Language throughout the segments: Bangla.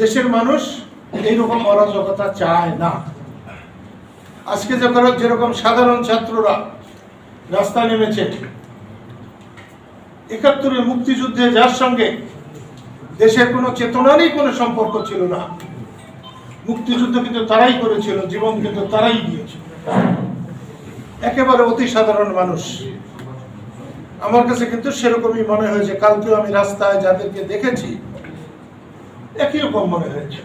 দেশের মানুষ এইরকম অরাজকতা চায় না। আজকে যখন যেরকম সাধারণ ছাত্ররা রাস্তায় নেমেছে, একাত্তরের মুক্তিযুদ্ধে যার সঙ্গে দেশের কোনো চেতনারই কোনো সম্পর্ক ছিল না, মুক্তিযুদ্ধ কিন্তু তারাই করেছিল, জীবন কিন্তু তারাই দিয়েছিল। একেবারে অতি সাধারণ মানুষ। আমার কাছে কিন্তু সেরকমই মনে হয়েছে কালকেও আমি রাস্তায় যাদেরকে দেখেছি একই রকম মনে হয়েছে।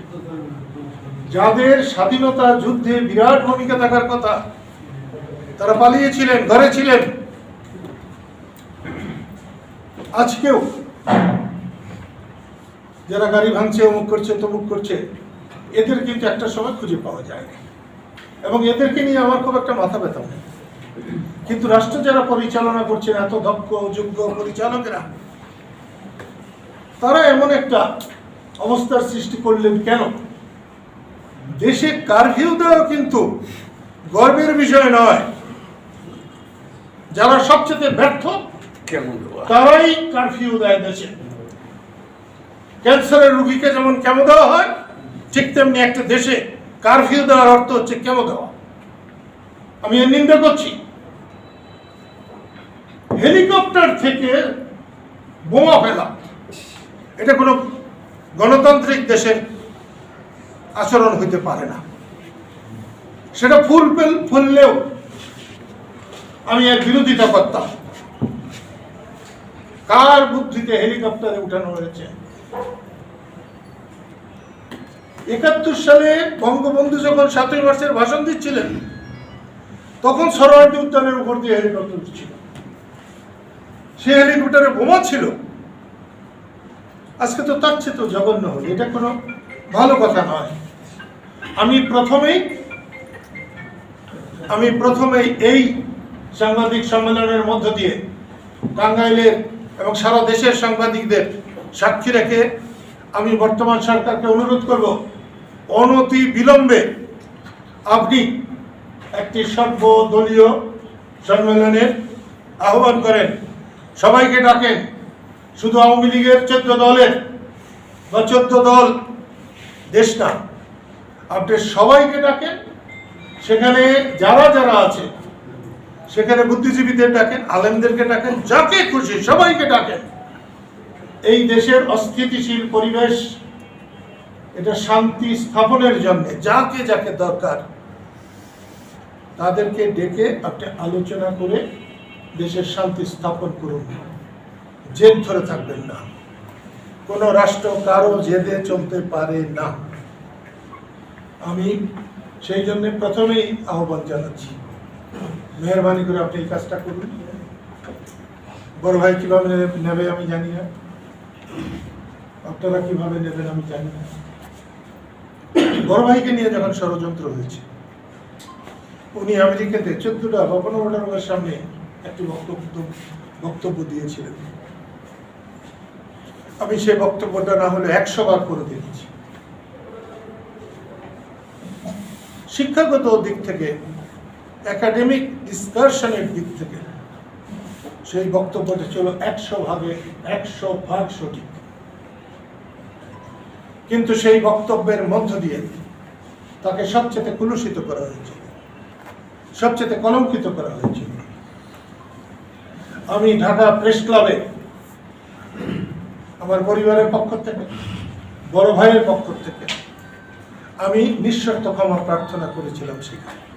যাদের স্বাধীনতা যুদ্ধে বিরাট ভূমিকা থাকার কথা, তারা পালিয়েছিলেন, ঘরে ছিলেন। আজকেও যারা গাড়ি ভাঙছে, অমুক করছে, তমুক করছে, এদের কিন্তু একটা সময় খুঁজে পাওয়া যায় না এবং এদেরকে নিয়ে আমার খুব একটা মাথা ব্যথা নেই। কিন্তু রাষ্ট্র যারা পরিচালনা করছেন, এত দক্ষ, যোগ্য পরিচালকেরা, তারা এমন একটা অবস্থার সৃষ্টি করলেন কেন? দেশে কারফিউ দেওয়া কিন্তু গর্বের বিষয় নয়। যারা সবচেয়ে ব্যর্থ কেমন তারাই কারফিউ দেয় দেশে। ক্যান্সারের রুগীকে যেমন কেমো দেওয়া হয় ঠিক তেমনি একটা দেশে কারফিউ দেওয়ার অর্থ হচ্ছে কেমো দেওয়া। আমি এর নিন্দা করছি। হেলিকপ্টার থেকে বোমা ফেলা এটা কোনো গণতান্ত্রিক দেশের আচরণ হইতে পারে না। সেটা ফুল ফুললেও আমি এর বিরোধিতা করতাম। কার বুদ্ধিতে হেলিকপ্টারে উঠানো হয়েছে? একাত্তর সালে বঙ্গবন্ধু যখন সাতই মার্চের ভাষণ দিচ্ছিলেন, তখন সরোয়ার্দী উদ্যানের উপর দিয়ে হেলিকপ্টার উঠছিল। সে হেলিকপ্টারে বোমা ছিল। আজকে তো তার চেয়ে তো জঘন্য হলো, এটা কোনো ভালো কথা নয়। আমি প্রথমেই আমি প্রথমেই এই সাংবাদিক সম্মেলনের মধ্য দিয়ে টাঙ্গাইলের এবং সারা দেশের সাংবাদিকদের সাক্ষী রেখে আমি বর্তমান সরকারকে অনুরোধ করব, অনতি বিলম্বে আপনি একটি সর্বদলীয় সম্মেলনের আহ্বান করেন। সবাইকে ডাকেন। শুধু আওয়ামী লীগের চোদ্দ দলের বা চোদ্দ দল দেশ না, আপনি সবাইকে ডাকেন, সেখানে যারা যারা আছে, সেখানে বুদ্ধিজীবীদের ডাকেন, আলেমদেরকে ডাকেন, যাকে খুশি সবাইকে ডাকেন। এই দেশের অস্থিতিশীল পরিবেশ, এটা শান্তি স্থাপনের জন্য, যাকে যাকে দরকার, তাদেরকে ডেকে আপনি আলোচনা করে দেশের শান্তি স্থাপন করুন। জেদ ধরে থাকবেন না। কোনো রাষ্ট্র কারও জেদে চলতে পারে না। আমি সেই জন্য প্রথমেই আহ্বান জানাচ্ছি। মেহরবানি করে আপনি এই কাজটা করুন। বড় ভাই কীভাবে নেবে- আমি জানি না। আপনারা কীভাবে নেবেন আমি জানি না। বড় ভাইকে নিয়ে যখন ষড়যন্ত্র হয়েছে, উনি আমেরিকাতে চোদ্দটা বা পনেরোটার সামনে একটি বক্তব্য বক্তব্য দিয়েছিলেন। আমি সেই বক্তব্যটা না হলে একশো বার করে দিয়েছি শিক্ষাগত দিক থেকে একাডেমিক ডিসকাশনের দিক থেকে, সেই বক্তব্যটা ছিল একশো ভাগে একশো ভাগ সঠিক। কিন্তু সেই বক্তব্যের মধ্য দিয়ে তাকে সবচেয়ে কুলুষিত করা হয়েছিল সবচেয়ে কলঙ্কিত করা হয়েছিল আমি ঢাকা প্রেস ক্লাবে পরিবারের পক্ষ থেকে বড় ভাইয়ের পক্ষ থেকে আমি নিঃশর্ত ক্ষমা প্রার্থনা করেছিলাম সেখানে।